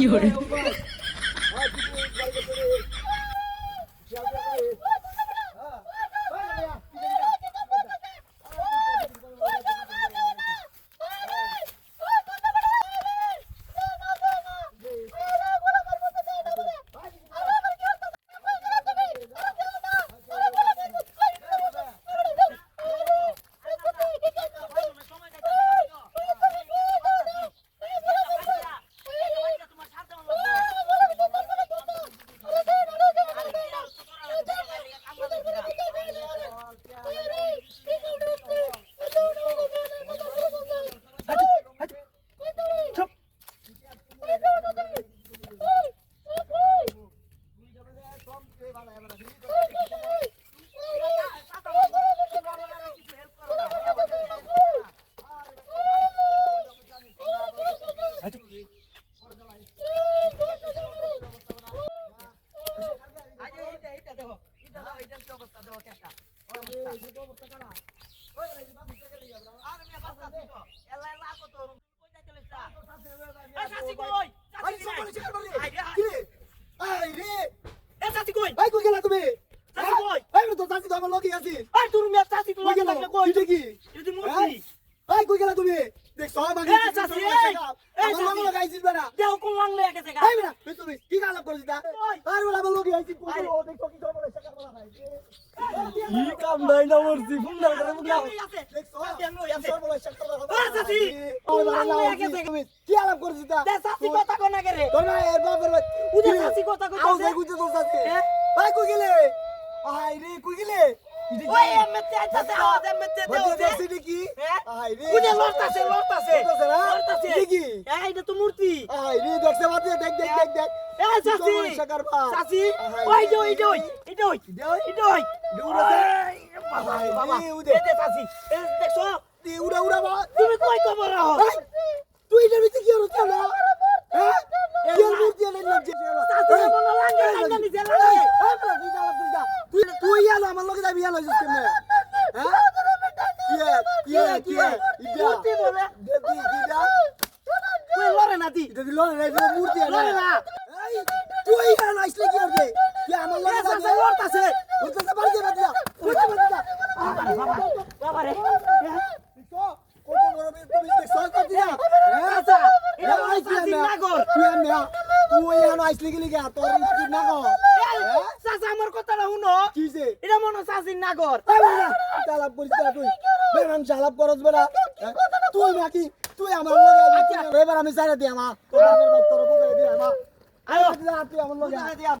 有人 ভাই কই গেলা তুমি ভাই তো চাচি তো আমার লগে আছিস কই কি গেলা তুমি দেখছ আমাকে এ, চাচি, এই! এই, আমার লগে চাচি! লগে আইছিস বেটা ভাই বেটা তুই তুমি কি গালাপ করছিস ওই! আর বলা আমার লগে আইছিস আরে! ও দেখছ কি জবর শেখার বলা ভাই কি কাম নাই না মরছি ফোন না করে মুখ চাচি, আমি ওই আছে। জবর শেখার বলা এ, চাচি! ওই তুই বাবা লাংলে লাও গেছে। তুমি কি আলাপ করছিস তা চাচি কথা কোনা করে তোর না এর বাপের বাড়ি উদে চাচি কথা কইতাছে। আউজ এ গুজে তোর চাচি ভাই কই গেলে আই রে কই গেলে ওই এমতে আইতাছে আওয়াজ এমতে বড় দেওতে দেখছিস কি হ্যাঁ? লড়তাছে লড়তাছে লড়তাছে এটা কি? তো মূর্তি আই রে দেখছে বাদ দেখ দেখ দেখ দেখ এ চাচি চাচি ওই যে ওই যে ওই এটা ওই এটা ওই? এটা বাবা বাবা উদে। এ দে চাচি এ দেখছ দি উড়া উড়া তুমি কই খবর রাখো তুই ভিতরে কি হলো কেন হ্যাঁ কি মূর্তি এনে লাগছে চাচি মনে লাগে লাগে নিছে লাগে তুই তুই ইয়ালো আমার লগে যাবি ইয়ালো কেমনে হ্যাঁ এ, কি কি মূর্তি বলে দেবি কিটা কই লড়ে না দি এটা দিল না এটা মূর্তি এনে লড়ে না এই তুই ইয়ালো আইসলে কি হবে কি আমার চাচি যাবি লড়তাছে বলতেছে বাড়ি যাবে দিয়া বাড়ি যাবে দিয়া বাবা রে বাবা রে কত বড় তুমি দেখছ কত দিয়া হ্যাঁ চাচা এটা চাচির নাগর তুই এনে তুই ইয়ালো আইসলে তোর কি না এই, চাচা আমার কথাটা শুনো। কি যে? এটা মনে চাচির নাগর। এই করিস না তুই। বেমান চালাপ করস বেটা। হ্যাঁ? তুই নাকি তুই আমার লগে এবার আমি সাইরা দি আমা তোর তোর বুকে দি আমা আয়ো। তুই আমার লগে দিয়া